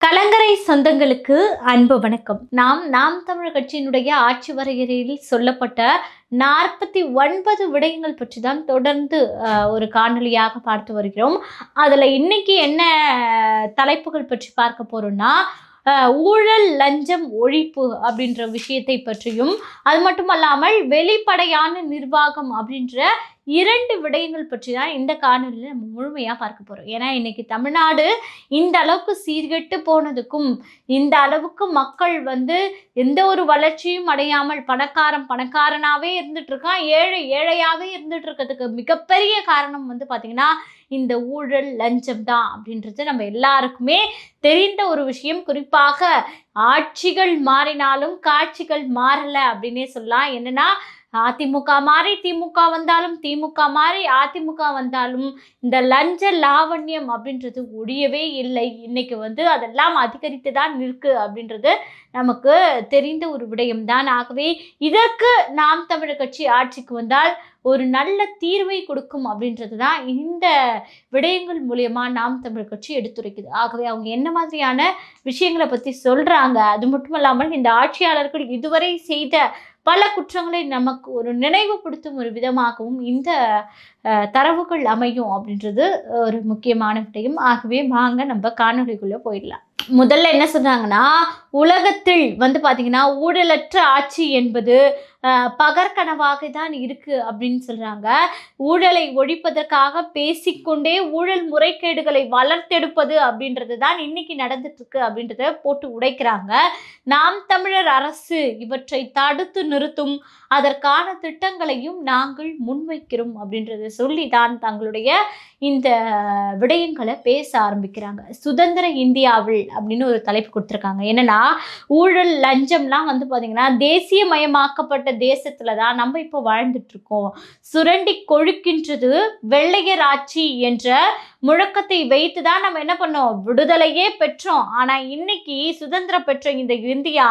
கலங்கரை சொந்தங்களுக்கு அன்பு வணக்கம். நாம் நாம் தமிழர் கட்சியினுடைய ஆட்சி வரையறையில் சொல்லப்பட்ட நாற்பத்தி ஒன்பது விடயங்கள் பற்றி தான் தொடர்ந்து ஒரு காணொளியாக பார்த்து வருகிறோம். அதில் இன்னைக்கு என்ன தலைப்புகள் பற்றி பார்க்க போறோம்னா ஊழல் லஞ்சம் ஒழிப்பு அப்படின்ற விஷயத்தை பற்றியும் அது மட்டும் அல்லாமல் வெளிப்படையான நிர்வாகம் அப்படின்ற இரண்டு விடயங்கள் பற்றி தான் இந்த காணொலியில் நம்ம முழுமையாக பார்க்க போகிறோம் ஏன்னா இன்னைக்கு தமிழ்நாடு இந்த அளவுக்கு சீர்கெட்டு போனதுக்கும் இந்த அளவுக்கு மக்கள் வந்து எந்த ஒரு வளர்ச்சியும் அடையாமல் பணக்காரன் பணக்காரனாகவே இருந்துட்டு இருக்கான். ஏழை ஏழையாகவே இருந்துட்டு இருக்கிறதுக்கு மிகப்பெரிய காரணம் வந்து பார்த்திங்கன்னா இந்த ஊழல் லஞ்சம் தான் அப்படின்றது நம்ம எல்லாருக்குமே தெரிந்த ஒரு விஷயம். குறிப்பாக ஆட்சிகள் மாறினாலும் காட்சிகள் மாறலை அப்படின்னே சொல்லலாம். என்னன்னா அதிமுக மாறி திமுக வந்தாலும் திமுக மாறி அதிமுக வந்தாலும் இந்த லஞ்ச லாவண்யம் அப்படின்றது ஒழியவே இல்லை. இன்னைக்கு வந்து அதெல்லாம் அதிகரித்து தான் இருக்கு அப்படின்றது நமக்கு தெரிந்த ஒரு விடயம்தான் ஆகவே இதற்கு நாம் தமிழர் கட்சி ஆட்சிக்கு வந்தால் ஒரு நல்ல தீர்வை கொடுக்கும் அப்படின்றது தான் இந்த விடயங்கள் மூலயமா நாம் தமிழர் கட்சி எடுத்துரைக்குது. ஆகவே அவங்க என்ன மாதிரியான விஷயங்களை பற்றி சொல்கிறாங்க அது மட்டும் இல்லாமல் இந்த ஆட்சியாளர்கள் இதுவரை செய்த பல குற்றங்களை நமக்கு ஒரு நினைவுபடுத்தும் ஒரு விதமாகவும் இந்த தரவுகள் அமையும் அப்படின்றது ஒரு முக்கியமான விடயம். ஆகவே வாங்க நம்ம காணொலிக்குள்ளே போயிடலாம். முதல்ல என்ன சொல்கிறாங்கன்னா உலகத்தில் வந்து பார்த்திங்கன்னா ஊழலற்ற ஆட்சி என்பது பகற்கனவாக தான் இருக்குது அப்படின்னு சொல்கிறாங்க ஊழலை ஒழிப்பதற்காக பேசிக்கொண்டே ஊழல் முறைகேடுகளை வளர்த்தெடுப்பது அப்படின்றது தான் இன்னைக்கு நடந்துட்டுருக்கு அப்படின்றத போட்டு உடைக்கிறாங்க. நாம் தமிழர் அரசு இவற்றை தடுத்து நிறுத்தும் அதற்கான திட்டங்களையும் நாங்கள் முன்வைக்கிறோம் அப்படின்றத சொல்லி தான் தங்களுடைய இந்த விடயங்களை பேச ஆரம்பிக்கிறாங்க. சுதந்திர இந்தியாவில் அப்படின்னு ஒரு தலைப்பு கொடுத்துருக்காங்க. என்னன்னா ஊழல் லஞ்சம்லாம் வந்து பார்த்தீங்கன்னா தேசியமயமாக்கப்பட்ட தேசத்துல தான் நம்ம இப்போ வாழ்ந்துட்டு இருக்கோம் சுரண்டி கொழுக்கின்றது வெள்ளையர் ஆட்சி என்ற முழக்கத்தை வைத்து தான் நம்ம என்ன பண்ணோம்? விடுதலையே பெற்றோம். ஆனால் இன்னைக்கு சுதந்திரம் பெற்ற இந்த இந்தியா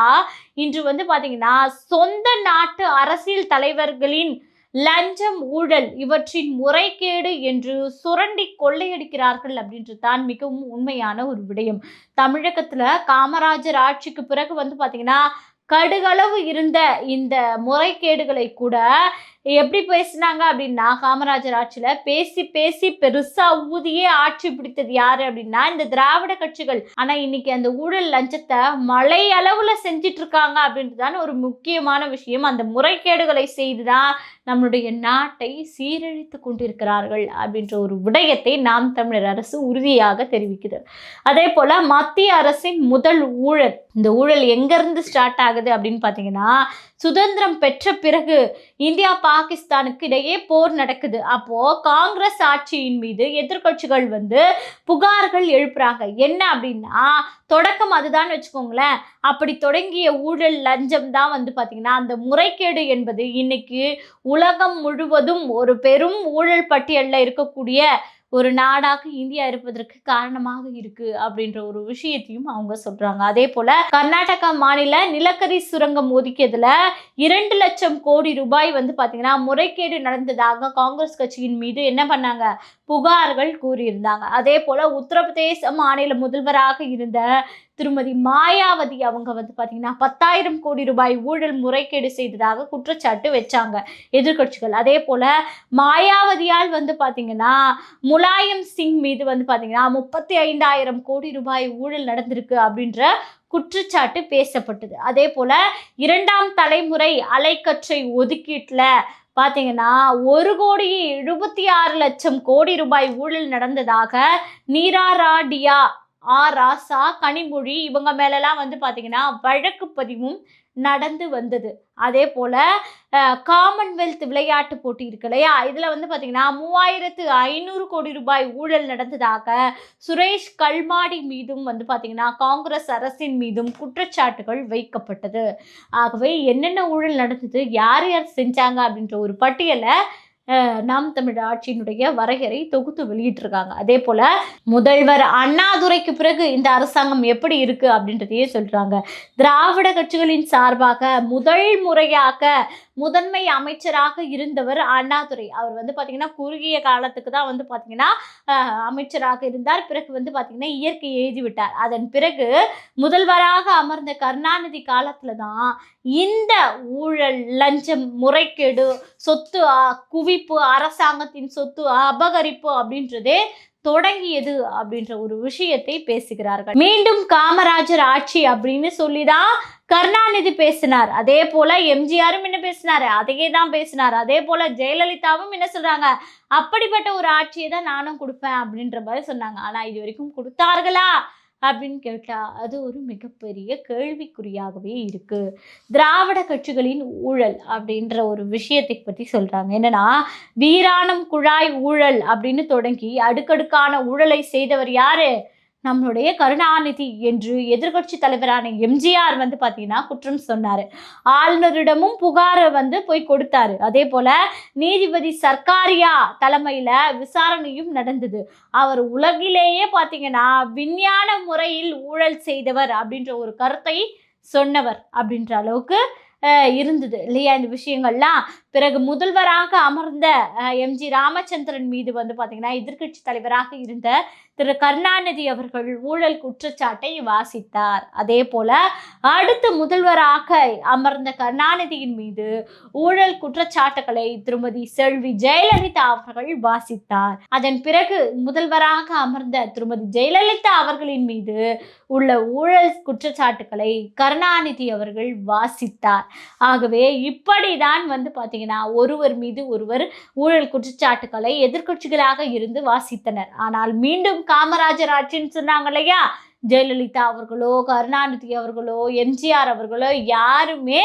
இன்று வந்து பார்த்தீங்கன்னா சொந்த நாட்டு அரசியல் தலைவர்களின் லஞ்சம் ஊழல் இவற்றின் முறைகேடு என்று சுரண்டி கொள்ளையடிக்கிறார்கள் அப்படின்றது தான் மிகவும் உண்மையான ஒரு விடயம். தமிழகத்தில் காமராஜர் ஆட்சிக்கு பிறகு வந்து பார்த்தீங்கன்னா கடுகளவு இருந்த இந்த முறைகேடுகளை கூட எப்படி பேசினாங்க அப்படின்னா காமராஜர் ஆட்சியில் பேசி பேசி பெருசாக ஊதியே ஆட்சி பிடித்தது யார் அப்படின்னா இந்த திராவிட கட்சிகள். ஆனால் இன்னைக்கு அந்த ஊழல் லஞ்சத்தை மலை அளவில் செஞ்சிட்டு இருக்காங்க அப்படின்றதான ஒரு முக்கியமான விஷயம். அந்த முறைகேடுகளை செய்து தான் நம்மளுடைய நாட்டை சீரழித்து கொண்டிருக்கிறார்கள் அப்படின்ற ஒரு விடயத்தை நாம் தமிழர் அரசு உறுதியாக தெரிவிக்குது. அதே போல மத்திய அரசின் முதல் ஊழல் இந்த ஊழல் எங்கேருந்து ஸ்டார்ட் ஆகுது அப்படின்னு பார்த்தீங்கன்னா சுதந்திரம் பெற்ற பிறகு இந்தியா பாகிஸ்தானுக்கு இடையே போர் நடக்குது. அப்போ காங்கிரஸ் ஆட்சியின் மீது எதிர்க்கட்சிகள் வந்து புகார்கள் எழுப்புறாங்க. என்ன அப்படின்னா தொடக்கம் அதுதான் வச்சுக்கோங்களேன். அப்படி தொடங்கிய ஊழல் லஞ்சம் தான் வந்து பார்த்தீங்கன்னா அந்த முறைகேடு என்பது. இன்னைக்கு உலகம் முழுவதும் ஒரு பெரும் ஊழல் பட்டியலில் இருக்கக்கூடிய ஒரு நாடாக இந்தியா இருப்பதற்கு காரணமாக இருக்கு அப்படின்ற ஒரு விஷயத்தையும் அவங்க சொல்றாங்க. அதே போல கர்நாடகா மாநில நிலக்கரி சுரங்கம் ஒதுக்கியதுல இரண்டு லட்சம் கோடி ரூபாய் வந்து பாத்தீங்கன்னா முறைகேடு நடந்ததாக காங்கிரஸ் கட்சியின் மீது என்ன பண்ணாங்க? புகார்கள் கூறியிருந்தாங்க. அதே போல உத்தரப்பிரதேச மாநில முதல்வராக இருந்த திருமதி மாயாவதி அவங்க வந்து பார்த்தீங்கன்னா பத்தாயிரம் கோடி ரூபாய் ஊழல் முறைகேடு செய்ததாக குற்றச்சாட்டு வச்சாங்க எதிர்க்கட்சிகள். அதே போல மாயாவதியால் வந்து பார்த்தீங்கன்னா முலாயம் சிங் மீது வந்து பார்த்தீங்கன்னா முப்பத்தி ஐந்தாயிரம் கோடி ரூபாய் ஊழல் நடந்திருக்கு அப்படின்ற குற்றச்சாட்டு பேசப்பட்டது. அதே போல இரண்டாம் தலைமுறை அலைக்கற்றை ஒதுக்கீட்டில் பார்த்தீங்கன்னா ஒரு கோடி எழுபத்தி ஆறு லட்சம் கோடி ரூபாய் ஊழல் நடந்ததாக நீராராடியா ஆ ராசா கனிமொழி இவங்க மேலெல்லாம் வந்து பார்த்திங்கன்னா வழக்கு பதிவும் நடந்து வந்தது. அதே போல் காமன்வெல்த் விளையாட்டு போட்டி இருக்கு இல்லையா? இதில் வந்து பார்த்திங்கன்னா மூவாயிரத்து ஐநூறு கோடி ரூபாய் ஊழல் நடந்ததாக சுரேஷ் கல்மாடி மீதும் வந்து பார்த்திங்கன்னா காங்கிரஸ் அரசின் மீதும் குற்றச்சாட்டுகள் வைக்கப்பட்டது. ஆகவே என்னென்ன ஊழல் நடந்தது யார் யார் செஞ்சாங்க அப்படின்ற ஒரு பட்டியலை நாம் தமிழ் ஆட்சியினுடைய வரையறை தொகுத்து வெளியிட்டிருக்காங்க. அதே போல முதல்வர் அண்ணாதுரைக்கு பிறகு இந்த அரசாங்கம் எப்படி இருக்கு அப்படின்றதையே சொல்றாங்க. திராவிட கட்சிகளின் சார்பாக முதல் முறையாக முதன்மை அமைச்சராக இருந்தவர் அண்ணாதுரை. அவர் வந்து பார்த்தீங்கன்னா குறுகிய காலத்துக்கு தான் வந்து பார்த்தீங்கன்னா அமைச்சராக இருந்தார். பிறகு வந்து பார்த்தீங்கன்னா இயற்கை எழுதி விட்டார். அதன் பிறகு முதல்வராக அமர்ந்த கருணாநிதி காலத்தில் தான் இந்த ஊழல் லஞ்சம் முறைகேடு சொத்து குவி குவிப்பு அரசாங்கத்தின் சொத்து அபகரிப்பு அப்படின்றதே தொடங்கியது அப்படின்ற ஒரு விஷயத்தை பேசுகிறார்கள். மீண்டும் காமராஜர் ஆட்சி அப்படின்னு சொல்லிதான் கருணாநிதி பேசினார். அதே போல எம்ஜிஆரும் என்ன பேசினாரு? அதையே தான் பேசினார். அதே போல ஜெயலலிதாவும் என்ன சொல்றாங்க? அப்படிப்பட்ட ஒரு ஆட்சியை தான் நானும் கொடுப்பேன் அப்படின்ற மாதிரி சொன்னாங்க. ஆனா இது வரைக்கும் கொடுத்தார்களா? அப்படின்னு கேட்டால் அது ஒரு மிகப்பெரிய கேள்விக்குறியாகவே இருக்கு. திராவிட கட்சிகளின் ஊழல் அப்படின்ற ஒரு விஷயத்தை பற்றி சொல்கிறாங்க என்னன்னா வீராணம் குழாய் ஊழல் அப்படின்னு தொடங்கி அடுக்கடுக்கான ஊழலை செய்தவர் யார்? நம்மளுடைய கருணாநிதி என்று எதிர்க்கட்சி தலைவரான எம்ஜிஆர் வந்து பார்த்தீங்கன்னா குற்றம் சொன்னார். ஆளுநரிடமும் புகாரை வந்து போய் கொடுத்தாரு. அதே போல நீதிபதி சர்க்காரியா தலைமையில் விசாரணையும் நடந்தது. அவர் உலகிலேயே பார்த்தீங்கன்னா விஞ்ஞான முறையில் ஊழல் செய்தவர் அப்படின்ற ஒரு கருத்தை சொன்னவர் அப்படின்ற அளவுக்கு இருந்தது. இல்லையா? இந்த விஷயங்கள்லாம் பிறகு முதல்வராக அமர்ந்த எம்ஜி ராமச்சந்திரன் மீது வந்து பார்த்தீங்கன்னா எதிர்க்கட்சி தலைவராக இருந்த திரு கருணாநிதி அவர்கள் ஊழல் குற்றச்சாட்டை வாசித்தார். அதே போல அடுத்த முதல்வராக அமர்ந்த கருணாநிதியின் மீது ஊழல் குற்றச்சாட்டுகளை திருமதி செல்வி ஜெயலலிதா அவர்கள் வாசித்தார். அதன் பிறகு முதல்வராக அமர்ந்த திருமதி ஜெயலலிதா அவர்களின் மீது உள்ள ஊழல் குற்றச்சாட்டுகளை கருணாநிதி அவர்கள் வாசித்தார். ஆகவே இப்படிதான் வந்து பார்த்தீங்கன்னா ஒருவர் மீது ஒருவர் ஊழல் குற்றச்சாட்டுகளை எதிர்க்கட்சிகளாக இருந்து வாசித்தனர். ஆனால் மீண்டும் காமராஜர் ஆட்சின்னு சொன்னாங்க இல்லையா? ஜெயலலிதா அவர்களோ கருணாநிதி அவர்களோ எம்ஜிஆர் அவர்களோ யாருமே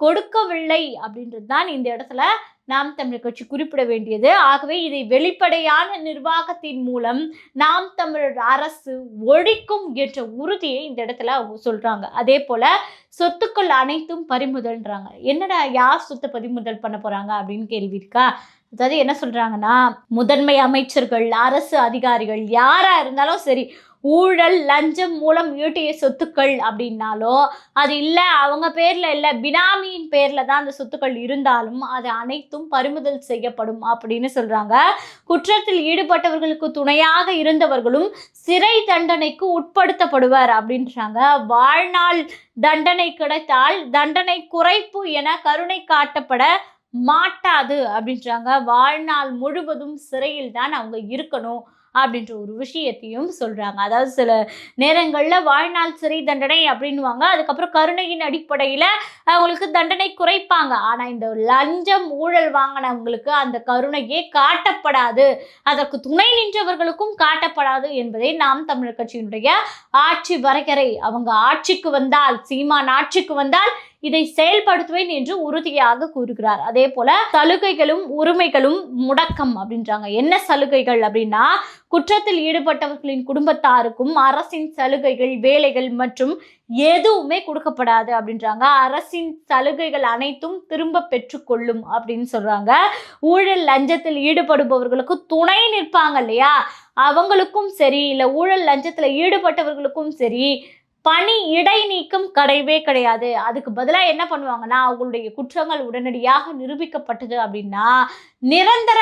கொடுக்கவில்லை அப்படின்றது தான் இந்த இடத்துல நாம் தமிழர் கட்சி குறிப்பிட வேண்டியது. ஆகவே இதை வெளிப்படையான நிர்வாகத்தின் மூலம் நாம் தமிழர் அரசு ஒழிக்கும் என்ற உறுதியை இந்த இடத்துல அவங்க சொல்றாங்க. அதே போல சொத்துக்கள் அனைத்தும் பறிமுதல்ன்றாங்க. என்னடா யார் சொத்தை பறிமுதல் பண்ண போறாங்க அப்படின்னு கேள்வி இருக்கா? அதாவது என்ன சொல்றாங்கன்னா முதன்மை அமைச்சர்கள் அரசு அதிகாரிகள் யாரா இருந்தாலும் சரி ஊழல் லஞ்சம் மூலம் ஈட்டிய சொத்துக்கள் அப்படின்னாலோ அது இல்லை அவங்க பேரில் இல்லை பினாமியின் பேரில் தான் அந்த சொத்துக்கள் இருந்தாலும் அது அனைத்தும் பறிமுதல் செய்யப்படும் அப்படின்னு சொல்கிறாங்க குற்றத்தில் ஈடுபட்டவர்களுக்கு துணையாக இருந்தவர்களும் சிறை தண்டனைக்கு உட்படுத்தப்படுவர் அப்படின்றாங்க. வாழ்நாள் தண்டனை கிடைத்தால் தண்டனை குறைப்பு என கருணை காட்டப்பட மாட்டாது அப்படின்றாங்க. வாழ்நாள் முழுவதும் சிறையில் தான் அவங்க இருக்கணும் அப்படின்ற ஒரு விஷயத்தையும் சொல்கிறாங்க அதாவது சில நேரங்களில் வாழ்நாள் சிறை தண்டனை அப்படின்னுவாங்க. அதுக்கப்புறம் கருணையின் அடிப்படையில் அவங்களுக்கு தண்டனை குறைப்பாங்க. ஆனால் இந்த லஞ்சம் ஊழல் வாங்கினவங்களுக்கு அந்த கருணையே காட்டப்படாது. அதற்கு துணை நின்றவர்களுக்கும் காட்டப்படாது என்பதை நாம் தமிழர் கட்சியினுடைய ஆட்சி வரையறை. அவங்க ஆட்சிக்கு வந்தால் சீமான் ஆட்சிக்கு வந்தால் இதை செயல்படுத்துவேன் என்று உறுதியாக கூறுகிறார். அதே போல சலுகைகளும் உரிமைகளும் முடக்கம் அப்படின்றாங்க. என்ன சலுகைகள் அப்படின்னா குற்றத்தில் ஈடுபட்டவர்களின் குடும்பத்தாருக்கும் அரசின் சலுகைகள் வேலைகள் மற்றும் எதுவுமே கொடுக்கப்படாது அப்படின்றாங்க. அரசின் சலுகைகள் அனைத்தும் திரும்ப பெற்றுக்கொள்ளும் அப்படின்னு சொல்றாங்க. ஊழல் லஞ்சத்தில் ஈடுபடுபவர்களுக்கு துணை நிற்பாங்க இல்லையா? அவங்களுக்கும் சரி இல்லை ஊழல் லஞ்சத்தில் ஈடுபட்டவர்களுக்கும் சரி பணி இடைநீக்கம் கிடையவே கிடையாது. அதுக்கு பதிலாக என்ன பண்ணுவாங்கன்னா அவங்களுடைய குற்றங்கள் உடனடியாக நிரூபிக்கப்பட்டது அப்படின்னா நிரந்தர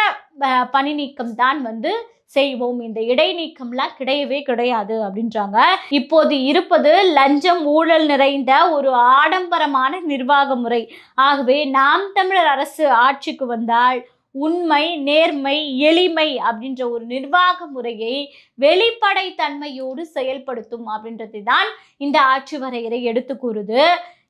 பணி நீக்கம் தான் வந்து செய்வோம். இந்த இடைநீக்கம்லாம் கிடையவே கிடையாது அப்படின்றாங்க. இப்போது இருப்பது லஞ்சம் ஊழல் நிறைந்த ஒரு ஆடம்பரமான நிர்வாக முறை. ஆகவே நாம் தமிழர் அரசு ஆட்சிக்கு வந்தால் உண்மை நேர்மை எளிமை அப்படின்ற ஒரு நிர்வாக முறையை வெளிப்படைத்தன்மையோடு செயல்படுத்தும் அப்படின்றது தான் இந்த ஆட்சி வரையறை எடுத்து கூறுது.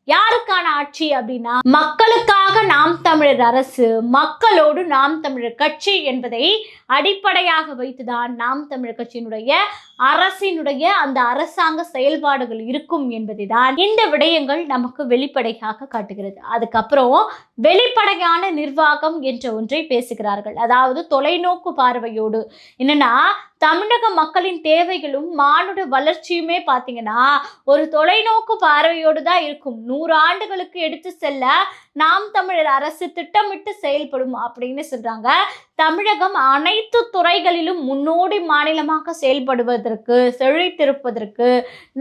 யாருக்கான ஆட்சி அப்படின்னா மக்களுக்காக நாம் தமிழர் அரசு மக்களோடு நாம் தமிழர் கட்சி என்பதை அடிப்படையாக வைத்துதான் நாம் தமிழர் கட்சியினுடைய அரசினுடைய அந்த அரசாங்க செயல்பாடுகள் இருக்கும் என்பதை தான் இந்த விடயங்கள் நமக்கு வெளிப்படையாக காட்டுகிறது. அதுக்கப்புறம் வெளிப்படையான நிர்வாகம் என்ற ஒன்றை பேசுகிறார்கள். அதாவது தொலைநோக்கு பார்வையோடு. என்னன்னா தமிழக மக்களின் தேவைகளும் மானுட வளர்ச்சியுமே பார்த்தீங்கன்னா ஒரு தொலைநோக்கு பார்வையோடு தான் இருக்கும். நூறு ஆண்டுகளுக்கு எடுத்து செல்ல நாம் தமிழர் அரசு திட்டமிட்டு செயல்படும் அப்படின்னு சொல்றாங்க. தமிழகம் அனைத்து துறைகளிலும் முன்னோடி மாநிலமாக செயல்படுவதற்கு செழித்திருப்பதற்கு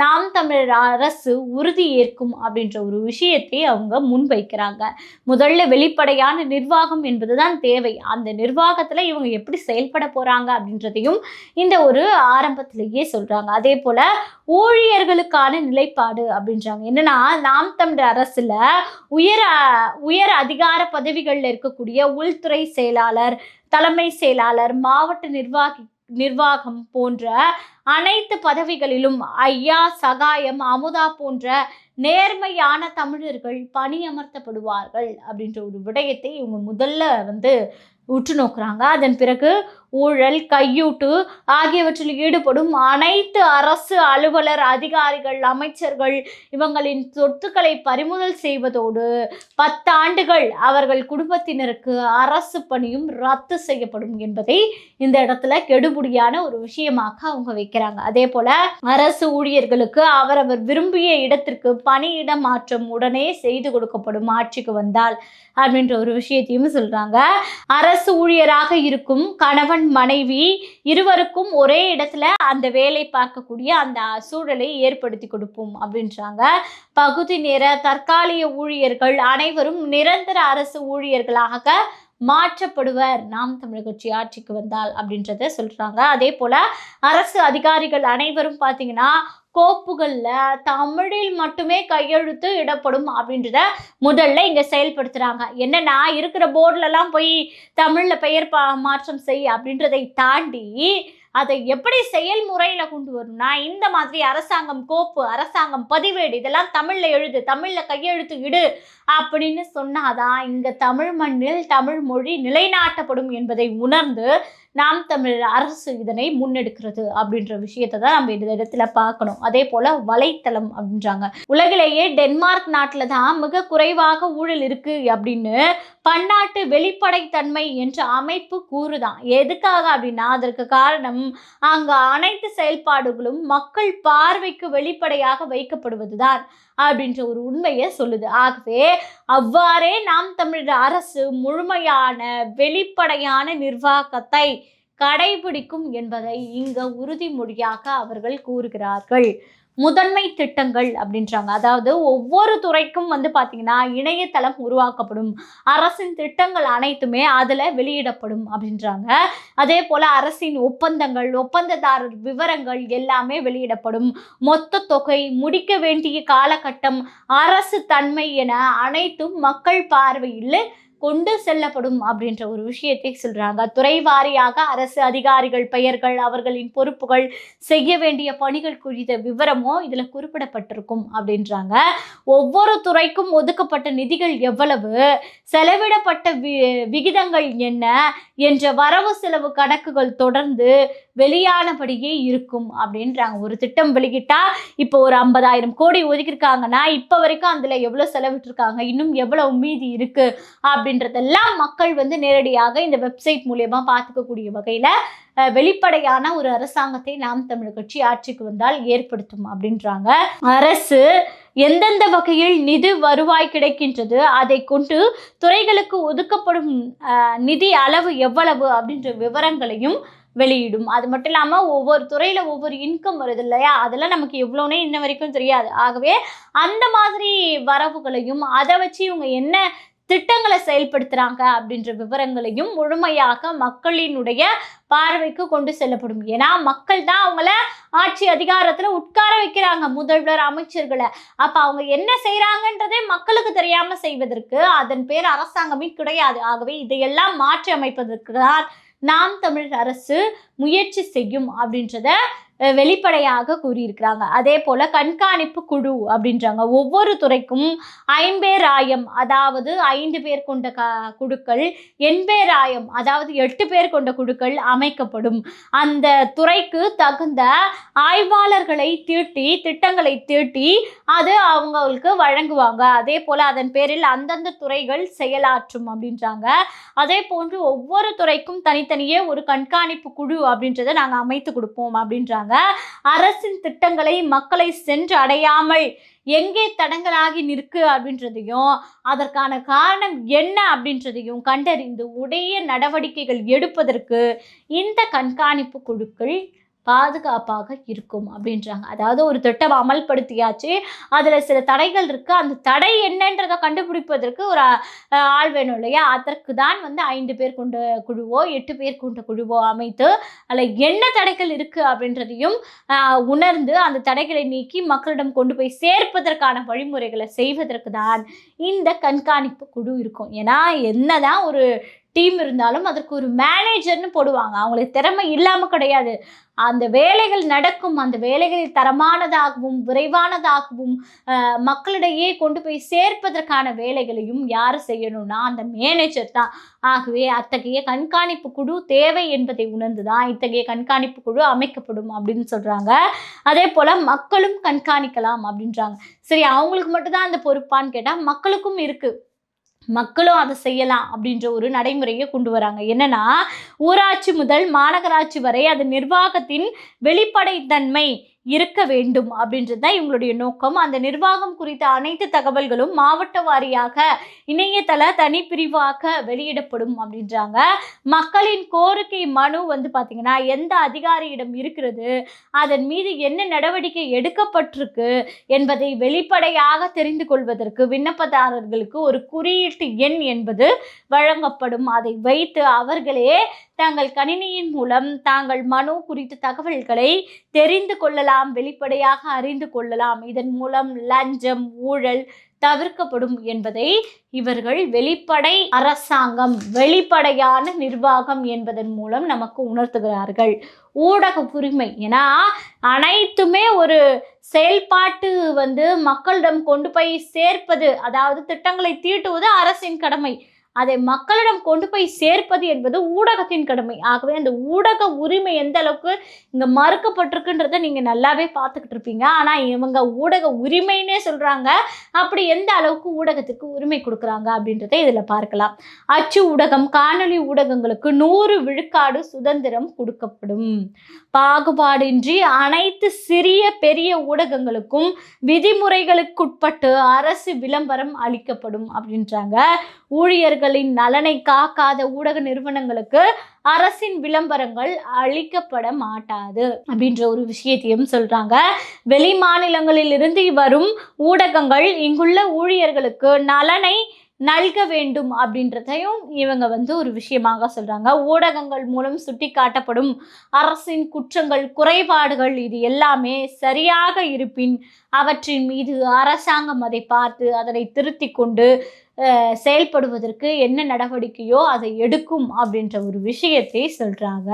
நாம் தமிழர் அரசு உறுதி ஏற்கும் அப்படின்ற ஒரு விஷயத்தை அவங்க முன்வைக்கிறாங்க. முதல்ல வெளிப்படையான நிர்வாகம் என்பதுதான் தேவை. அந்த நிர்வாகத்துல இவங்க எப்படி செயல்பட போறாங்க அப்படின்றதையும் இந்த ஒரு ஆரம்பத்திலேயே சொல்றாங்க. அதே போல ஊழியர்களுக்கான நிலைப்பாடு அப்படின்றாங்க. என்னன்னா நாம் தமிழர் அரசுல உயர் உயர் அதிகார பதவிகளில் இருக்கக்கூடிய உள்துறை செயலாளர் தலைமை செயலாளர் மாவட்ட நிர்வாகி நிர்வாகம் போன்ற அனைத்து பதவிகளிலும் ஐயா சகாயம் அமுதா போன்ற நேர்மையான தமிழர்கள் பணியமர்த்தப்படுவார்கள் அப்படின்ற ஒரு விடயத்தை இவங்க முதல்ல வந்து உற்று நோக்குறாங்க. அதன் பிறகு ஊழல் கையூட்டு ஆகியவற்றில் ஈடுபடும் அனைத்து அரசு அலுவலர் அதிகாரிகள் அமைச்சர்கள் இவங்களின் சொத்துக்களை பறிமுதல் செய்வதோடு பத்தாண்டுகள் அவர்கள் குடும்பத்தினருக்கு அரசு பணியும் ரத்து செய்யப்படும் என்பதை இந்த இடத்துல கெடுபுடியான ஒரு விஷயமாக அவங்க வைக்கிறாங்க. அதே போல அரசு ஊழியர்களுக்கு அவரவர் விரும்பிய இடத்திற்கு பணியிட மாற்றம் உடனே செய்து கொடுக்கப்படும் ஆட்சிக்கு வந்தால் அப்படின்ற ஒரு விஷயத்தையும் சொல்றாங்க. அரசு ஊழியராக இருக்கும் கணவன் மனைவி இருவருக்கும் ஒரே இடத்துல அந்த வேலை பார்க்கக்கூடிய அந்த சூழலை ஏற்படுத்தி கொடுப்போம் அப்படின்றாங்க. பகுதி நேர தற்காலிக ஊழியர்கள் அனைவரும் நிரந்தர அரசு ஊழியர்களாக மாற்றப்படுவர். நாம் தமிழர் கட்சி ஆட்சிக்கு வந்தால் அப்படின்றத சொல்றாங்க. அதே போல அரசு அதிகாரிகள் அனைவரும் பார்த்தீங்கன்னா கோப்புகளில் தமிழில் மட்டுமே கையெழுத்து இடப்படும் அப்படின்றத முதல்ல இங்கே செயல்படுத்துகிறாங்க என்னென்னா இருக்கிற போர்டிலலாம் போய் தமிழில் பெயர் பா மாற்றம் செய் அப்படின்றதை தாண்டி அதை எப்படி செயல்முறையில் கொண்டு வரணும்னா இந்த மாதிரி அரசாங்கம் கோப்பு அரசாங்கம் பதிவேடு இதெல்லாம் தமிழில் எழுது தமிழில் கையெழுத்து இடு அப்படின்னு சொன்னாதான் இங்கே தமிழ் மண்ணில் தமிழ் மொழி நிலைநாட்டப்படும் என்பதை உணர்ந்து நாம் தமிழ் அரசு இதனை முன்னெடுக்கிறது அப்படின்ற விஷயத்தை தான் நம்ம இந்த இடத்துல பார்க்கணும். அதே போல வலைத்தளம் அப்படின்றாங்க. உலகிலேயே டென்மார்க் நாட்டில் தான் மிக குறைவாக ஊழல் இருக்கு அப்படின்னு பன்னாட்டு வெளிப்படைத்தன்மை என்ற அமைப்பு கூறுதான். எதுக்காக அப்படின்னா அதற்கு காரணம் அங்கு அனைத்து செயல்பாடுகளும் மக்கள் பார்வைக்கு வெளிப்படையாக வைக்கப்படுவதுதான். அப்படின்ற ஒரு உண்மையை சொல்லுது. ஆகவே அவ்வாறே நாம் தமிழர் அரசு முழுமையான வெளிப்படையான நிர்வாகத்தை கடைபிடிக்கும் என்பதை இங்க உறுதிமொழியாக அவர்கள் கூறுகிறார்கள். முதன்மை திட்டங்கள் அப்படின்றாங்க. அதாவது ஒவ்வொரு துறைக்கும் வந்து பார்த்தீங்கன்னா இணையதளம் உருவாக்கப்படும். அரசின் திட்டங்கள் அனைத்துமே அதில் வெளியிடப்படும் அப்படின்றாங்க. அதே போல் அரசின் ஒப்பந்தங்கள் ஒப்பந்ததாரர் விவரங்கள் எல்லாமே வெளியிடப்படும். மொத்த தொகை முடிக்க வேண்டிய காலகட்டம் அரசு தன்மை என அனைத்தும் மக்கள் பார்வையில் கொண்டு செல்லப்படும் அப்படின்ற ஒரு விஷயத்தை சொல்றாங்க. துறை வாரியாக அரசு அதிகாரிகள் பெயர்கள் அவர்களின் பொறுப்புகள் செய்ய வேண்டிய பணிகள் குறித்த விவரமோ இதுல குறிப்பிடப்பட்டிருக்கும் அப்படின்றாங்க. ஒவ்வொரு துறைக்கும் ஒதுக்கப்பட்ட நிதிகள் எவ்வளவு செலவிடப்பட்ட வி விகிதங்கள் என்ன என்ற வரவு செலவு கணக்குகள் தொடர்ந்து வெளியானபடியே இருக்கும் அப்படின்றாங்க. ஒரு திட்டம் வெளியிட்டா இப்போ ஒரு ஐம்பதாயிரம் கோடி ஒதுக்கியிருக்காங்கன்னா இப்போ வரைக்கும் அதில் எவ்வளோ செலவிட்டிருக்காங்க இன்னும் எவ்வளவு மீதி இருக்கு அப்படின்றதெல்லாம் மக்கள் வந்து நேரடியாக இந்த வெப்சைட் மூலியமா பார்த்துக்கக்கூடிய வகையில் வெளிப்படையான ஒரு அரசாங்கத்தை நாம் தமிழ் கட்சி ஆட்சிக்கு வந்தால் ஏற்படுத்தும் அப்படின்றாங்க. அரசு எந்தெந்த வகையில் நிதி வருவாய் கிடைக்கின்றது அதை கொண்டு துறைகளுக்கு ஒதுக்கப்படும் நிதி அளவு எவ்வளவு அப்படின்ற விவரங்களையும் வெளியிடும். அது மட்டும் இல்லாமல் ஒவ்வொரு துறையில் ஒவ்வொரு இன்கம் வருது இல்லையா? அதெல்லாம் நமக்கு எவ்வளோனே இன்ன வரைக்கும் தெரியாது. ஆகவே அந்த மாதிரி வரவுகளையும் அதை வச்சு இவங்க என்ன திட்டங்களை செயல்படுத்துகிறாங்க அப்படின்ற விவரங்களையும் முழுமையாக மக்களினுடைய பார்வைக்கு கொண்டு செல்லப்படும். ஏன்னா மக்கள் தான் அவங்கள ஆட்சி அதிகாரத்தில் உட்கார வைக்கிறாங்க முதல்வர் அமைச்சர்களை. அப்போ அவங்க என்ன செய்கிறாங்கன்றதே மக்களுக்கு தெரியாமல் செய்வதற்கு அதன் பேர் அரசாங்கமே கிடையாது. ஆகவே இதையெல்லாம் மாற்றி அமைப்பதற்கு தான் நாம் தமிழ் அரசு முயற்சி செய்யும் அப்படின்றத வெளிப்படையாக கூறியிருக்கிறாங்க. அதே போல கண்காணிப்பு குழு அப்படின்றாங்க. ஒவ்வொரு துறைக்கும் ஐம்பேராயம் அதாவது ஐந்து பேர் கொண்ட க குழுக்கள் எண்பேராயம் அதாவது எட்டு பேர் கொண்ட குழுக்கள் அமைக்கப்படும். அந்த துறைக்கு தகுந்த ஆய்வாளர்களை தீட்டி திட்டங்களை தீட்டி அது அவங்களுக்கு வழங்குவாங்க. அதே போல அதன் பேரில் அந்தந்த துறைகள் செயலாற்றும் அப்படின்றாங்க. அதே போன்று ஒவ்வொரு துறைக்கும் தனித்தனியே ஒரு கண்காணிப்பு குழு அப்படின்றத நாங்கள் அமைத்து கொடுப்போம் அப்படின்றாங்க. சொல்றாங்க அரசின் திட்டங்களை மக்களை சென்று அடையாமல் எங்கே தடங்கலாகி நிற்கு அப்படின்றதையும் அதற்கான காரணம் என்ன அப்படின்றதையும் கண்டறிந்து உடைய நடவடிக்கைகள் எடுப்பதற்கு இந்த கண்காணிப்பு குழுக்கள் பாதுகாப்பாக இருக்கும் அப்படின்றாங்க. அதாவது ஒரு திட்டம் அமல்படுத்தியாச்சு. அதில் சில தடைகள் இருக்குது அந்த தடை என்னன்றதை கண்டுபிடிப்பதற்கு ஒரு ஆள் வேணும் இல்லையா? அதற்கு தான் வந்து ஐந்து பேர் கொண்ட குழுவோ எட்டு பேர் கொண்ட குழுவோ அமைத்து அதில் என்ன தடைகள் இருக்குது அப்படின்றதையும் உணர்ந்து அந்த தடைகளை நீக்கி மக்களிடம் கொண்டு போய் சேர்ப்பதற்கான வழிமுறைகளை செய்வதற்கு தான் இந்த கண்காணிப்பு குழு இருக்கும். ஏன்னா என்னதான் ஒரு டீம் இருந்தாலும் அதற்கு ஒரு மேனேஜர்னு போடுவாங்க. அவங்களுக்கு திறமை இல்லாமல் கிடையாது. அந்த வேலைகள் நடக்கும். அந்த வேலைகள் தரமானதாகவும் விரைவானதாகவும் மக்களிடையே கொண்டு போய் சேர்ப்பதற்கான வேலைகளையும் யார் செய்யணும்னா அந்த மேனேஜர் தான். ஆகவே அத்தகைய கண்காணிப்பு குழு தேவை என்பதை உணர்ந்து தான் இத்தகைய கண்காணிப்பு குழு அமைக்கப்படும் அப்படின்னு சொல்கிறாங்க அதே போல் மக்களும் கண்காணிக்கலாம் அப்படின்றாங்க. சரி அவங்களுக்கு மட்டும்தான் அந்த பொறுப்பான்னு கேட்டால் மக்களுக்கும் இருக்குது மக்களும் அதை செய்யலாம் அப்படின்ற ஒரு நடைமுறையை கொண்டு வராங்க. என்னன்னா ஊராட்சி முதல் மாநகராட்சி வரை அது நிர்வாகத்தின் வெளிப்படைத்தன்மை இருக்க வேண்டும் அப்படின்றது தான் இவங்களுடைய நோக்கம். அந்த நிர்வாகம் குறித்த அனைத்து தகவல்களும் மாவட்ட வாரியாக இணையதள தனிப்பிரிவாக வெளியிடப்படும் அப்படின்றாங்க. மக்களின் கோரிக்கை மனு வந்து பார்த்திங்கன்னா எந்த அதிகாரியிடம் இருக்கிறது அதன் மீது என்ன நடவடிக்கை எடுக்கப்பட்டிருக்கு என்பதை வெளிப்படையாக தெரிந்து கொள்வதற்கு விண்ணப்பதாரர்களுக்கு ஒரு குறியீட்டு எண் என்பது வழங்கப்படும். அதை வைத்து அவர்களே தங்கள் கணினியின் மூலம் தாங்கள் மனு குறித்த தகவல்களை தெரிந்து கொள்ளலாம் வெளிப்படையாக அறிந்து கொள்ளலாம். இதன் மூலம் லஞ்சம் ஊழல் தவிர்க்கப்படும் என்பதை இவர்கள் வெளிப்படை அரசாங்கம் வெளிப்படையான நிர்வாகம் என்பதன் மூலம் நமக்கு உணர்த்துகிறார்கள். ஊடக உரிமை ஏன்னா அனைத்துமே ஒரு செயல்பாட்டு வந்து மக்களிடம் கொண்டு போய் சேர்ப்பது அதாவது திட்டங்களை தீட்டுவது அரசின் கடமை. அதை மக்களிடம் கொண்டு போய் சேர்ப்பது என்பது ஊடகத்தின் கடமை. ஆகவே அந்த ஊடக உரிமை எந்த அளவுக்கு இங்கே மறுக்கப்பட்டிருக்குன்றதை நீங்கள் நல்லாவே பார்த்துக்கிட்டு இருப்பீங்க. ஆனால் இவங்க ஊடக உரிமைன்னே சொல்கிறாங்க அப்படி எந்த அளவுக்கு ஊடகத்துக்கு உரிமை கொடுக்குறாங்க அப்படின்றத இதில் பார்க்கலாம். அச்சு ஊடகம் காணொளி ஊடகங்களுக்கு நூறு விழுக்காடு சுதந்திரம் கொடுக்கப்படும். பாகுபாடின்றி அனைத்து சிறிய பெரிய ஊடகங்களுக்கும் விதிமுறைகளுக்குட்பட்டு அரசு விளம்பரம் அளிக்கப்படும் அப்படின்றாங்க ஊழியர்களின் நலனை காக்காத ஊடக நிறுவனங்களுக்கு அரசின் விளம்பரங்கள் அளிக்கப்பட மாட்டாது அப்படின்ற ஒரு விஷயத்தையும் சொல்றாங்க. வெளி மாநிலங்களிலிருந்து வரும் ஊடகங்கள் இங்குள்ள ஊழியர்களுக்கு நலனை நல்க வேண்டும் அப்படின்றதையும் இவங்க வந்து ஒரு விஷயமாக சொல்றாங்க. ஊடகங்கள் மூலம் சுட்டி காட்டப்படும் அரசின் குற்றங்கள் குறைபாடுகள் இது எல்லாமே சரியாக இருப்பின் அவற்றின் மீது அரசாங்கம் அதை பார்த்து அதனை திருத்தி கொண்டு செயல்படுவதற்கு என்ன நடவடிக்கையோ அதை எடுக்கும் அப்படின்ற ஒரு விஷயத்தை சொல்கிறாங்க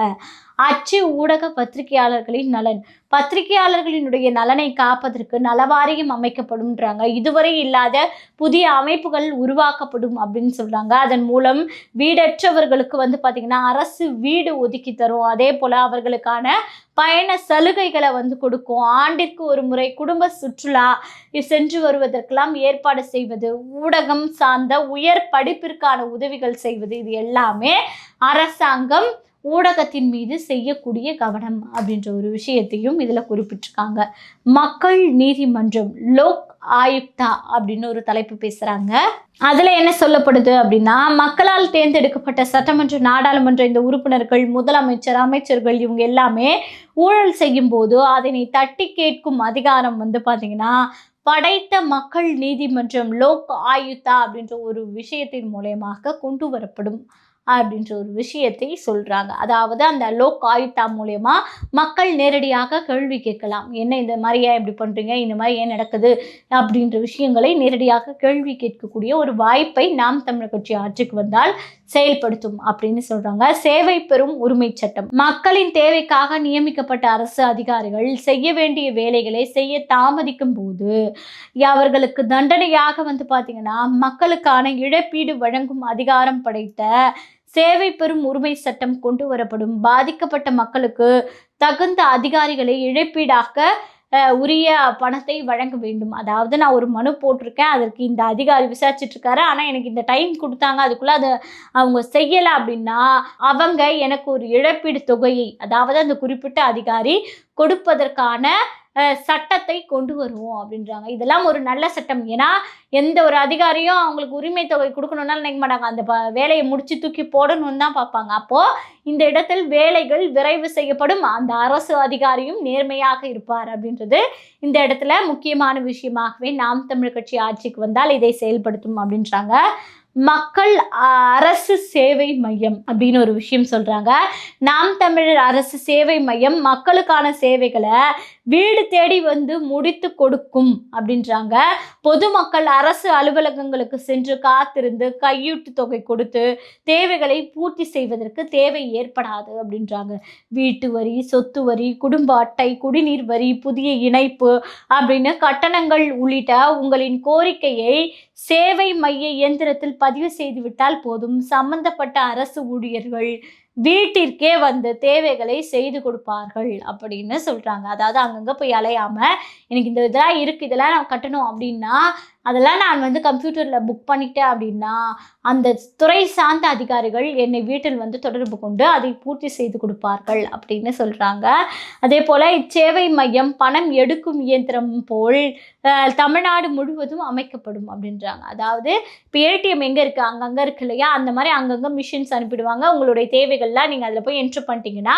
அச்சு ஊடக பத்திரிகையாளர்களின் நலன். பத்திரிகையாளர்களினுடைய நலனை காப்பதற்கு நலவாரியம் அமைக்கப்படும்ன்றாங்க. இதுவரை இல்லாத புதிய அமைப்புகள் உருவாக்கப்படும் அப்படின்னு சொல்கிறாங்க அதன் மூலம் வீடற்றவர்களுக்கு வந்து பார்த்திங்கன்னா அரசு வீடு ஒதுக்கி தரும். அதே போல் அவர்களுக்கான பயண சலுகைகளை வந்து கொடுக்கும். ஆண்டிற்கு ஒரு முறை குடும்ப சுற்றுலா சென்று வருவதற்கெல்லாம் ஏற்பாடு செய்வது ஊடகம் சார்ந்த உயர் படிப்பிற்கான உதவிகள் செய்வது இது எல்லாமே அரசாங்கம் ஊடகத்தின் மீது செய்யக்கூடிய கவனம் அப்படின்ற ஒரு விஷயத்தையும் இதில் குறிப்பிட்டிருக்காங்க. மக்கள் நீதிமன்றம் லோக் ஆயுக்தா அப்படின்னு ஒரு தலைப்பு பேசுகிறாங்க அதில் என்ன சொல்லப்படுது அப்படின்னா மக்களால் தேர்ந்தெடுக்கப்பட்ட சட்டமன்ற நாடாளுமன்ற இந்த உறுப்பினர்கள் முதலமைச்சர் அமைச்சர்கள் இவங்க எல்லாமே ஊழல் செய்யும் போது அதனை தட்டி கேட்கும் அதிகாரம் வந்து பார்த்திங்கன்னா படைத்த மக்கள் நீதிமன்றம் லோக் ஆயுக்தா அப்படின்ற ஒரு விஷயத்தின் மூலயமாக கொண்டு வரப்படும் அப்படின்ற ஒரு விஷயத்தை சொல்கிறாங்க அதாவது அந்த லோக் ஆயுக்தா மூலயமா மக்கள் நேரடியாக கேள்வி கேட்கலாம். என்ன இந்த மாதிரி ஏன் இப்படி பண்ணுறீங்க இந்த மாதிரி ஏன் நடக்குது? அப்படின்ற விஷயங்களை நேரடியாக கேள்வி கேட்கக்கூடிய ஒரு வாய்ப்பை நாம் தமிழர் கட்சி ஆட்சிக்கு வந்தால் செயல்படுத்தும் அப்படின்னு சொல்கிறாங்க சேவை பெறும் உரிமை சட்டம். மக்களின் தேவைக்காக நியமிக்கப்பட்ட அரசு அதிகாரிகள் செய்ய வேண்டிய வேலைகளை செய்ய தாமதிக்கும் போது அவர்களுக்கு தண்டனையாக வந்து பார்த்தீங்கன்னா மக்களுக்கான இழப்பீடு வழங்கும் அதிகாரம் படைத்த சேவை பெறும் உரிமை சட்டம் கொண்டு வரப்படும். பாதிக்கப்பட்ட மக்களுக்கு தகுந்த அதிகாரிகளை இழப்பீடாக உரிய பணத்தை வழங்க வேண்டும். அதாவது நான் ஒரு மனு போட்டிருக்கேன் அதற்கு இந்த அதிகாரி விசாரிச்சுட்டு இருக்காரு ஆனால் எனக்கு இந்த டைம் கொடுத்தாங்க அதுக்குள்ளே அதை அவங்க செய்யலை அப்படின்னா அவங்க எனக்கு ஒரு இழப்பீடு தொகையை அதாவது அந்த குறிப்பிட்ட அதிகாரி கொடுப்பதற்கான சட்டத்தை கொண்டு வருவோம் அப்படின்றாங்க. இதெல்லாம் ஒரு நல்ல சட்டம். ஏன்னா எந்த ஒரு அதிகாரியும் அவங்களுக்கு உரிமை தொகை கொடுக்கணும்னாலும் நினைக்க மாட்டாங்க. அந்த ப- வேலையை முடிச்சு தூக்கி போடணும்னு தான் பார்ப்பாங்க. அப்போது இந்த இடத்தில் வேலைகள் விரைவு செய்யப்படும். அந்த அரசு அதிகாரியும் நேர்மையாக இருப்பார் அப்படின்றது இந்த இடத்துல முக்கியமான விஷயமாகவே நாம் தமிழ் கட்சி ஆட்சிக்கு வந்தால் இதை செயல்படுத்தும் அப்படின்றாங்க. மக்கள் அரசு சேவை மையம் அப்படின்னு ஒரு விஷயம் சொல்றாங்க. நாம் தமிழர் அரசு சேவை மையம் மக்களுக்கான சேவைகளை வீடு தேடி வந்து முடித்து கொடுக்கும் அப்படின்றாங்க. பொதுமக்கள் அரசு அலுவலகங்களுக்கு சென்று காத்திருந்து கையூட்டு தொகை கொடுத்து தேவைகளை பூர்த்தி செய்வதற்கு தேவை ஏற்படாது அப்படின்றாங்க. வீட்டு வரி சொத்து வரி குடும்ப அட்டை குடிநீர் வரி புதிய இணைப்பு அப்படின்னு கட்டணங்கள் உள்ளிட்ட உங்களின் கோரிக்கையை சேவை மைய இயந்திரத்தில் பதிவு செய்துவிட்டால் போதும். சம்பந்தப்பட்ட அரசு ஊழியர்கள் வீட்டிற்கே வந்து தேவைகளை செய்து கொடுப்பார்கள் அப்படின்னு சொல்றாங்க. அதாவது அங்கங்க போய் அலையாம எனக்கு இந்த இதெல்லாம் இருக்கு இதெல்லாம் நான் கட்டணும் அப்படின்னா அதெல்லாம் நான் வந்து கம்ப்யூட்டரில் புக் பண்ணிட்டேன் அப்படின்னா அந்த துறை சார்ந்த அதிகாரிகள் என்னை வீட்டில் வந்து தொடர்பு கொண்டு அதை பூர்த்தி செய்து கொடுப்பார்கள் அப்படின்னு சொல்கிறாங்க அதே போல் இச்சேவை மையம் பணம் எடுக்கும் இயந்திரம் போல் தமிழ்நாடு முழுவதும் அமைக்கப்படும் அப்படின்றாங்க. அதாவது இப்போ ஏடிஎம் எங்கே இருக்குது அங்கங்கே இருக்கு இல்லையா? அந்த மாதிரி அங்கங்கே மிஷின்ஸ் அனுப்பிடுவாங்க. உங்களுடைய தேவைகள்லாம் நீங்கள் அதில் போய் என்ட்ரு பண்ணிட்டீங்கன்னா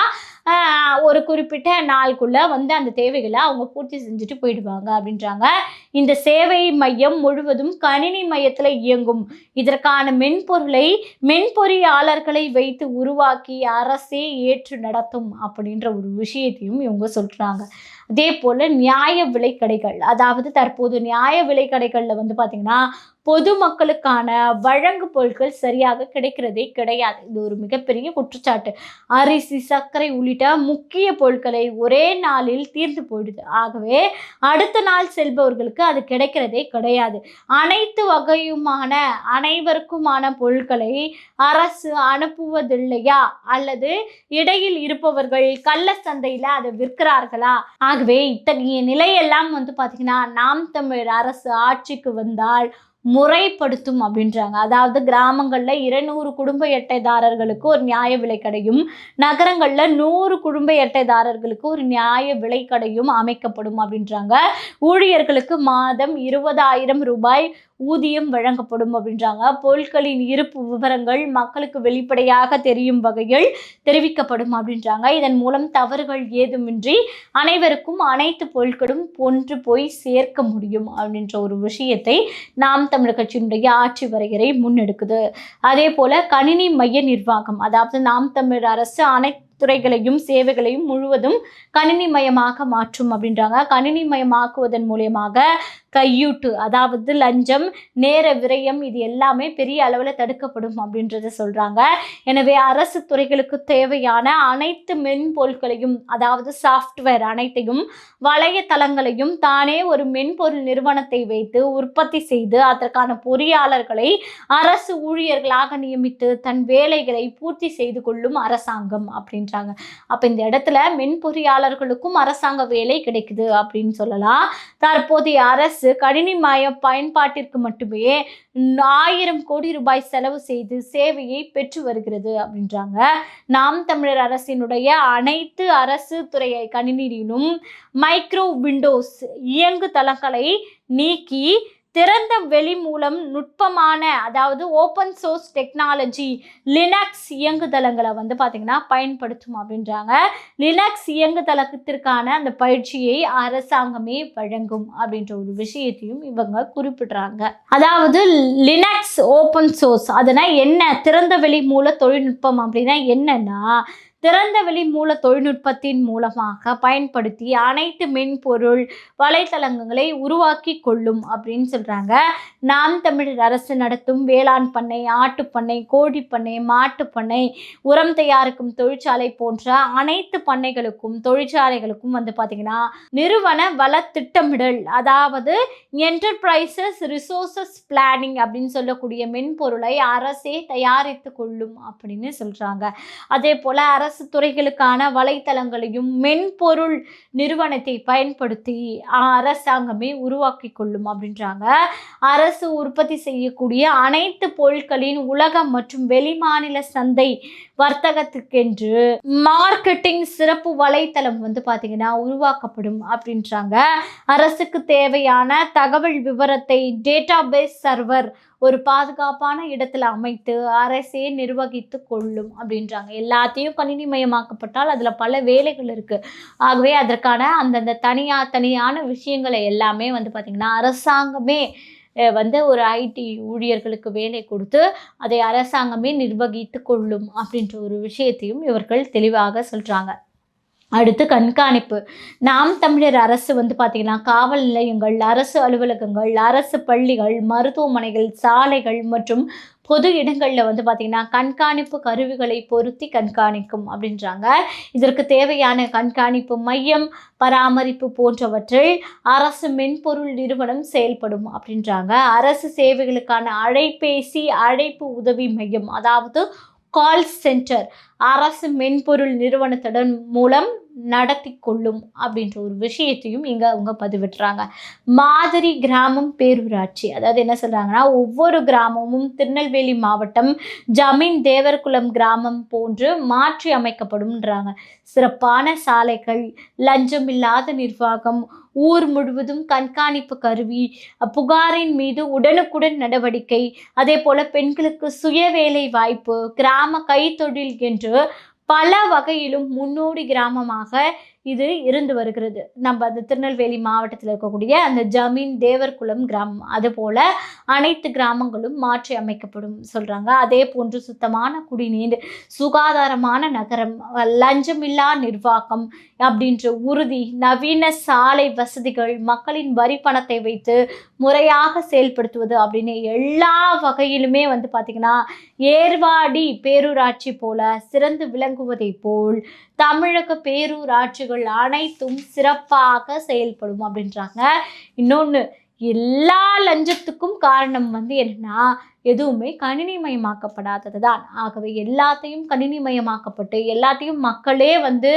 ஒரு குறிப்பிட்ட நாளுக்குள்ளே வந்து அந்த தேவைகளை அவங்க பூர்த்தி செஞ்சுட்டு போயிடுவாங்க அப்படின்றாங்க. இந்த சேவை மையம் முழுவதும் கணினி மையத்தில் இயங்கும். இதற்கான மென்பொருளை மென்பொறியாளர்களை வைத்து உருவாக்கி அரசே ஏற்று நடத்தும் அப்படின்ற ஒரு விஷயத்தையும் இவங்க சொல்கிறாங்க அதே போல் நியாய விலைக்கடைகள் அதாவது தற்போது நியாய விலைக்கடைகளில் வந்து பார்த்திங்கன்னா பொதுமக்களுக்கான வழங்கு பொருட்கள் சரியாக கிடைக்கிறதே கிடையாது. இது ஒரு மிகப்பெரிய குற்றச்சாட்டு. அரிசி சர்க்கரை உள்ளிட்ட முக்கிய பொருட்களை ஒரே நாளில் தீர்ந்து போயிடுது. ஆகவே அடுத்த நாள் செல்பவர்களுக்கு அது கிடைக்கிறதே கிடையாது. அனைத்து வகையுமான அனைவருக்குமான பொருட்களை அரசு அனுப்புவதில்லையா? அல்லது இடையில் இருப்பவர்கள் கள்ள சந்தையில் அதை விற்கிறார்களா? ஆகவே இத்தகைய நிலையெல்லாம் வந்து பார்த்திங்கன்னா நாம் தமிழ் அரசு ஆட்சிக்கு வந்தால் முறைப்படுத்தும் அப்படின்றாங்க. அதாவது கிராமங்களில் இருநூறு குடும்ப எட்டைதாரர்களுக்கு ஒரு நியாய விலை கடையும் நகரங்களில் நூறு குடும்ப அட்டைதாரர்களுக்கு ஒரு நியாய விலை கடையும் அமைக்கப்படும் அப்படின்றாங்க. ஊழியர்களுக்கு மாதம் இருபதாயிரம் ரூபாய் ஊதியம் வழங்கப்படும் அப்படின்றாங்க. பொருட்களின் இருப்பு விவரங்கள் மக்களுக்கு வெளிப்படையாக தெரியும் வகையில் தெரிவிக்கப்படும் அப்படின்றாங்க. இதன் மூலம் தவறுகள் ஏதுமின்றி அனைவருக்கும் அனைத்து பொருட்களும் ஒன்று போய் சேர்க்க முடியும் அப்படின்ற ஒரு விஷயத்தை நாம் தமிழர் கட்சியினுடைய ஆட்சி வரையறை முன்னெடுக்குது. அதே போல கணினி மைய நிர்வாகம் அதாவது நாம் தமிழர் அரசு அனைத்து துறைகளையும் சேவைகளையும் முழுவதும் கணினி மயமாக மாற்றும் அப்படின்றாங்க. கணினி மயமாக்குவதன் மூலியமாக கையூட்டு அதாவது லஞ்சம் நேர விரயம் இது எல்லாமே பெரிய அளவில் தடுக்கப்படும் அப்படின்றத சொல்கிறாங்க எனவே அரசு துறைகளுக்கு தேவையான அனைத்து மென்பொருட்களையும் அதாவது சாஃப்ட்வேர் அனைத்தையும் வலையதளங்களையும் தானே ஒரு மென்பொருள் நிறுவனத்தை வைத்து உற்பத்தி செய்து அதற்கான பொறியாளர்களை அரசு ஊழியர்களாக நியமித்து தன் வேலைகளை பூர்த்தி செய்து கொள்ளும் அரசாங்கம் அப்படின்றாங்க. அப்போ இந்த இடத்துல மென்பொறியாளர்களுக்கும் அரசாங்க வேலை கிடைக்குது அப்படின்னு சொல்லலாம். தற்போதைய அரசு கணினி மய பயன்பாட்டிற்கு மட்டுமே ஆயிரம் கோடி ரூபாய் செலவு செய்து சேவையை பெற்று வருகிறது அப்படின்றாங்க. நாம் தமிழர் அரசினுடைய அனைத்து அரசு துறை கணினியிலும் மைக்ரோ விண்டோஸ் இயங்கு தளங்களை நீக்கி திறந்த வெளி மூலம் நுட்பமான அதாவது ஓப்பன் சோர்ஸ் டெக்னாலஜி லினக்ஸ் இயங்குதளங்களை வந்து பார்த்திங்கன்னா பயன்படுத்தும் அப்படின்றாங்க. லினக்ஸ் இயங்குதளத்திற்கான அந்த பயிற்சியை அரசாங்கமே வழங்கும் அப்படின்ற ஒரு விஷயத்தையும் இவங்க குறிப்பிடுறாங்க. அதாவது லினக்ஸ் ஓப்பன் சோர்ஸ் அதனால் என்ன? திறந்த வெளி மூல தொழில்நுட்பம் அப்படின்னா என்னன்னா திறந்தவெளி மூல தொழில்நுட்பத்தின் மூலமாக பயன்படுத்தி அனைத்து மென்பொருள் வலைத்தளங்களை உருவாக்கி கொள்ளும் அப்படின்னு சொல்கிறாங்க நாம் தமிழர் அரசு நடத்தும் வேளாண் பண்ணை ஆட்டுப்பண்ணை கோழிப்பண்ணை மாட்டுப்பண்ணை உரம் தயாரிக்கும் தொழிற்சாலை போன்ற அனைத்து பண்ணைகளுக்கும் தொழிற்சாலைகளுக்கும் வந்து பார்த்திங்கன்னா நிறுவன வள திட்டமிடல் அதாவது என்டர்பிரைசஸ் ரிசோர்சஸ் பிளானிங் அப்படின்னு சொல்லக்கூடிய மென்பொருளை அரசே தயாரித்து கொள்ளும் அப்படின்னு சொல்கிறாங்க அதே போல் அரசு அரசு துறைகளுக்கான வலைத்தளங்களையும் மென்பொருள் நிறுவனத்தை பயன்படுத்தி அரசாங்கமே உருவாக்கி கொள்ளும் அப்படின்றாங்க. அரசு உற்பத்தி செய்யக்கூடிய அனைத்து பொருட்களின் உலகம் மற்றும் வெளிமாநில சந்தை வர்த்தகத்துக்கென்று மார்க்கெட்டிங் சிறப்பு வலைத்தளம் வந்து பார்த்தீங்கன்னா உருவாக்கப்படும் அப்படின்றாங்க. அரசுக்கு தேவையான தகவல் விவரத்தை டேட்டாபேஸ் சர்வர் ஒரு பாதுகாப்பான இடத்துல அமைத்து அரசே நிர்வகித்து கொள்ளும் அப்படின்றாங்க. எல்லாத்தையும் கணினிமயமாக்கப்பட்டால் அதில் பல வேலைகள் இருக்குது ஆகவே அதற்கான அந்தந்த தனியாக தனியான விஷயங்களை எல்லாமே வந்து பார்த்திங்கன்னா அரசாங்கமே வந்து ஒரு ஐடி ஊழியர்களுக்கு வேலை கொடுத்து அதை அரசாங்கமே நிர்வகித்து கொள்ளும் அப்படின்ற ஒரு விஷயத்தையும் இவர்கள் தெளிவாக சொல்கிறாங்க அடுத்து கண்காணிப்பு. நாம் தமிழர் அரசு வந்து பார்த்திங்கன்னா காவல் நிலையங்கள் அரசு அலுவலகங்கள் அரசு பள்ளிகள் மருத்துவமனைகள் சாலைகள் மற்றும் பொது இடங்களில் வந்து பார்த்திங்கன்னா கண்காணிப்பு கருவிகளை பொருத்தி கண்காணிக்கும் அப்படின்றாங்க. இதற்கு தேவையான கண்காணிப்பு மையம் பராமரிப்பு போன்றவற்றில் அரசு மென்பொருள் நிறுவனம் செயல்படும் அப்படின்றாங்க. அரசு சேவைகளுக்கான அழைப்பேசி அழைப்பு உதவி மையம் அதாவது கால் சென்டர் அரசு மென்பொருள் நிறுவனத்துடன் மூலம் நடத்தி கொள்ளும் அப்படின்ற ஒரு விஷயத்தையும் இங்கே அவங்க பதிவிட்டுறாங்க. மாதிரி கிராமம் பேரூராட்சி. அதாவது என்ன சொல்கிறாங்கன்னா ஒவ்வொரு கிராமமும் திருநெல்வேலி மாவட்டம் ஜமீன் தேவர்குளம் கிராமம் போன்று மாற்றி அமைக்கப்படும்ன்றாங்க. சிறப்பான சாலைகள் லஞ்சம் இல்லாத நிர்வாகம் ஊர் முழுவதும் கண்காணிப்பு கருவி புகாரின் மீது உடனுக்குடன் நடவடிக்கை. அதே போல பெண்களுக்கு சுய வேலை வாய்ப்பு கிராம கைத்தொழில் என்று பல வகையிலும் முன்னோடி கிராமமாக இது இருந்து வருகிறது. நம்ம அந்த திருநெல்வேலி மாவட்டத்தில் இருக்கக்கூடிய அந்த ஜமீன் தேவர்குளம் கிராமம் அதுபோல் அனைத்து கிராமங்களும் மாற்றி அமைக்கப்படும் சொல்கிறாங்க அதே போன்று சுத்தமான குடிநீர் சுகாதாரமான நகரம் லஞ்சமில்லா நிர்வாகம் அப்படின்ற உறுதி நவீன சாலை வசதிகள் மக்களின் வரி பணத்தை வைத்து முறையாக செயல்படுத்துவது அப்படின்னு எல்லா வகையிலுமே வந்து பார்த்திங்கன்னா ஏர்வாடி பேரூராட்சி போல சிறந்து விளங்குவதை போல் தமிழக பேரூராட்சிகள் அனைத்தும் சிறப்பாக செயல்படும் அப்படின்றாங்க. இன்னொன்று எல்லா லஞ்சத்துக்கும் காரணம் வந்து என்னன்னா எதுவுமே கணினிமயமாக்கப்படாதது தான் ஆகவே எல்லாத்தையும் கணினிமயமாக்கப்பட்டு எல்லாத்தையும் மக்களே வந்து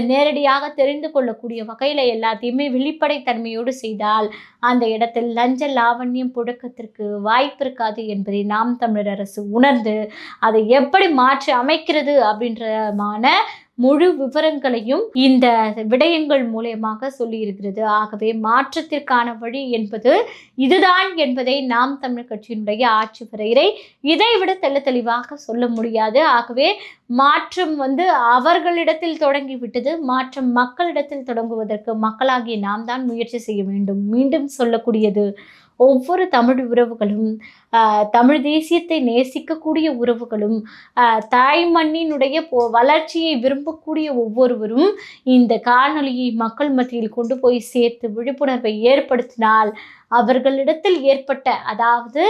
நேரடியாக தெரிந்து கொள்ளக்கூடிய வகையில் எல்லாத்தையுமே வெளிப்படைத்தன்மையோடு செய்தால் அந்த இடத்தில் லஞ்ச லாவண்யம் புழக்கத்திற்கு வாய்ப்பு இருக்காது என்பதை நாம் தமிழர் அரசு உணர்ந்து அதை எப்படி மாற்றி அமைக்கிறது அப்படின்றமான முழு விவரங்களையும் இந்த விடயங்கள் மூலயமாக சொல்லியிருக்கிறது. ஆகவே மாற்றத்திற்கான வழி என்பது இதுதான் என்பதை நாம் தமிழ் கட்சியினுடைய ஆட்சி வரையறை இதைவிட தெல்ல தெளிவாக சொல்ல முடியாது. ஆகவே மாற்றம் வந்து அவர்களிடத்தில் தொடங்கிவிட்டது. மாற்றம் மக்களிடத்தில் தொடங்குவதற்கு மக்களாகிய நாம் தான் முயற்சி செய்ய வேண்டும். மீண்டும் சொல்லக்கூடியது ஒவ்வொரு தமிழ் உறவுகளும் தமிழ் தேசியத்தை நேசிக்கக்கூடிய உறவுகளும் தாய் மண்ணினுடைய வளர்ச்சியை விரும்பக்கூடிய ஒவ்வொருவரும் இந்த காணொலியை மக்கள் மத்தியில் கொண்டு போய் சேர்த்து விழிப்புணர்வை ஏற்படுத்தினால் அவர்களிடத்தில் ஏற்பட்ட அதாவது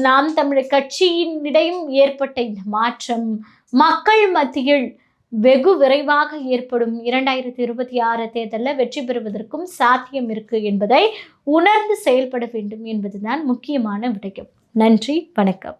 நாம் தமிழர் கட்சியினிடையும் ஏற்பட்ட இந்த மாற்றம் மக்கள் மத்தியில் வெகு விரைவாக ஏற்படும் இரண்டாயிரத்தி இருபத்தி ஆறு தேர்தலில் வெற்றி பெறுவதற்கும் சாத்தியம் இருக்கு என்பதை உணர்ந்து செயல்பட வேண்டும் என்பதுதான் முக்கியமான விடயம். நன்றி வணக்கம்.